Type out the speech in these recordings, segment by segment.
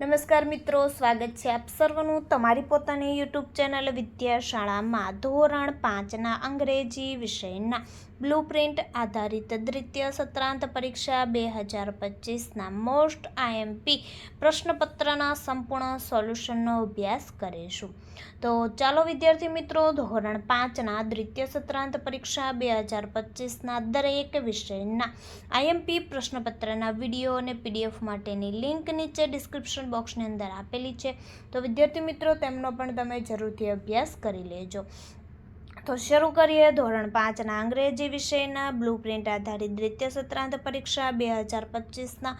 નમસ્કાર મિત્રો, સ્વાગત છે આપ સર્વનું તમારી પોતાની યુટ્યુબ ચેનલ વિદ્યાશાળામાં ધોરણ પાંચના અંગ્રેજી વિષયના. બ્લુપ્રિન્ટ આધારિત દ્વિતીય સત્રાંત પરીક્ષા બે હજાર પચીસના મોસ્ટ આઈએમપી પ્રશ્નપત્રના સંપૂર્ણ સોલ્યુશનનો અભ્યાસ કરીશું. તો ચાલો વિદ્યાર્થી મિત્રો, ધોરણ પાંચના દ્વિતીય સત્રાંત પરીક્ષા બે હજાર પચીસના દરેક વિષયના આઈએમપી પ્રશ્નપત્રના વીડિયો અને પીડીએફ માટેની લિંક નીચે ડિસ્ક્રિપ્શન બોક્સની અંદર આપેલી છે. તો વિદ્યાર્થી મિત્રો, તેમનો પણ તમે જરૂરથી અભ્યાસ કરી લેજો. તો શરૂ કરીએ ધોરણ પાંચના અંગ્રેજી વિષયના. બ્લુપ્રિન્ટ આધારિત દ્વિતીય સત્રાંત પરીક્ષા બે હજાર પચીસના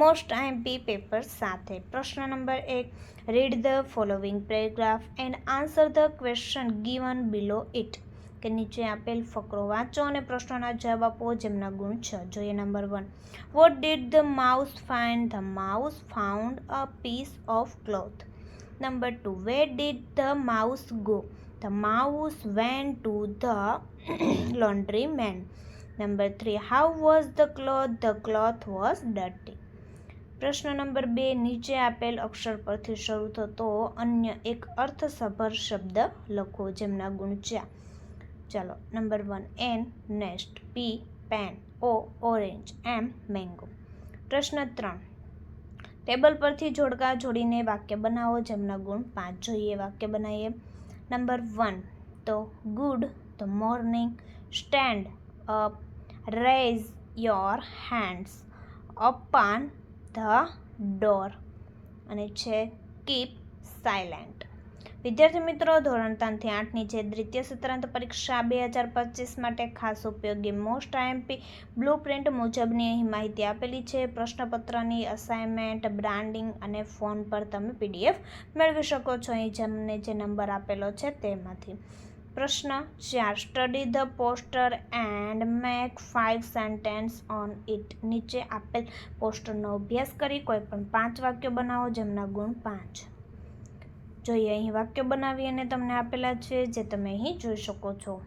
મોસ્ટ આઈએમપી પેપર સાથે. પ્રશ્ન નંબર એક read the following paragraph and answer the question given below it કે નીચે આપેલ ફકરો વાંચો અને પ્રશ્નોના જવાબ આપો જેમના ગુણ છ. જોઈએ number one what did the mouse find the mouse found a piece of cloth number two where did the mouse go the mouse went to the laundry man number three how was the cloth the cloth was dirty પ્રશ્ન number બે નીચે આપેલ અક્ષર પરથી શરૂ થતો અન્ય એક અર્થસભર શબ્દ લખો જેમના ગુણ ચાર ચાલો number one N nest P pen O orange M mango પ્રશ્ન ત્રણ ટેબલ પરથી જોડકા જોડીને વાક્ય બનાવો જેમના ગુણ પાંચ જોઈએ, વાક્ય બનાવીએ. નંબર વન તો good the morning stand up raise your hands open the door અને છે કીપ સાયલેન્ટ વિદ્યાર્થી મિત્રો, ધોરણ ત્રણથી આઠની જે દ્વિતીય સત્રાંત પરીક્ષા બે હજાર પચીસ માટે ખાસ ઉપયોગી મોસ્ટ આઈએમપી બ્લુ પ્રિન્ટ મુજબની અહીં માહિતી આપેલી છે. પ્રશ્નપત્રની અસાઇનમેન્ટ બ્રાન્ડિંગ અને ફોન પર તમે પીડીએફ મેળવી શકો છો. અહીં જેમને જે નંબર આપેલો છે તેમાંથી પ્રશ્ન ચાર study the poster and make five sentence on it નીચે આપેલ પોસ્ટરનો અભ્યાસ કરી કોઈ પણ પાંચ વાક્યો બનાવો, જેમના ગુણ પાંચ. જોઈએ અહીં વાક્ય બનાવી અને તમને આપેલા છે જે તમે અહીં જોઈ શકો છો.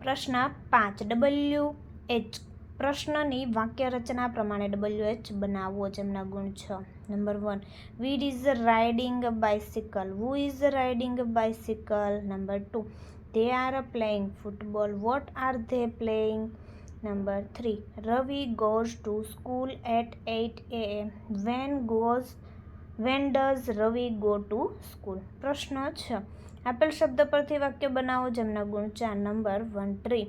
પ્રશ્ન પાંચ ડબલ્યુ એચ પ્રશ્નની વાક્ય રચના પ્રમાણે ડબલ્યુ એચ બનાવવો જેમના ગુણ છ. Number one weed is riding bicycle who is riding bicycle number two they are playing football what are they playing number three Ravi goes to school at at A M when goes when does Ravi go to school. પ્રશ્ન છ. આપેલ શબ્દ પરથી વાક્ય બનાવો જેમના ગુણ ચાર, number, one, tree.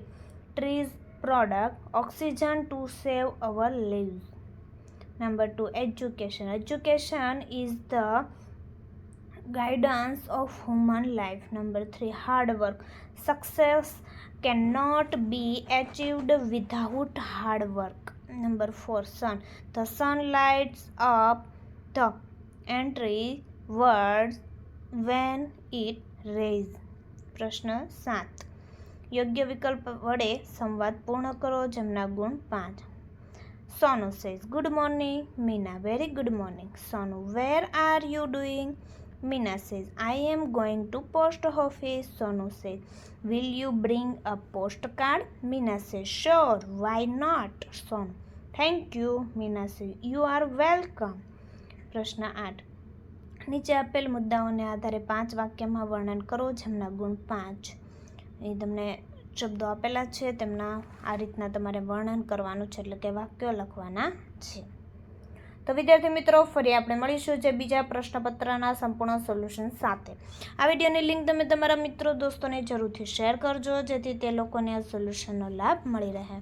Trees product oxygen to save our leaves. Number two, education. Education is the guidance of human life. Number three hard work success can not be achieved without hard work number four, sun. The sun lights up the entry words when it raise. પ્રશ્ન સાત. યોગ્ય વિકલ્પ વડે સંવાદ પૂર્ણ કરો જેમના ગુણ પાંચ. Sonu says good morning Meena very good morning Sonu where are you doing Meena says I am going to post office Sonu says will you bring a post card Meena says sure why not Sonu thank you Meena says you are welcome પ્રશ્ન આઠ. નીચે આપેલ મુદ્દાઓને આધારે પાંચ વાક્યમાં વર્ણન કરો, જેમના ગુણ પાંચ. અહીં તમને શબ્દો આપેલા છે, તેમના આ રીતના તમારે વર્ણન કરવાનું છે, એટલે કે વાક્યો લખવાના છે. તો વિદ્યાર્થી મિત્રો, ફરી આપણે મળીશું જે બીજા પ્રશ્નપત્રના સંપૂર્ણ સોલ્યુશન સાથે. આ વિડીયોની લિંક તમે તમારા મિત્રો, દોસ્તોને જરૂરથી શેર કરજો, જેથી તે લોકોને આ સોલ્યુશનનો લાભ મળી રહે.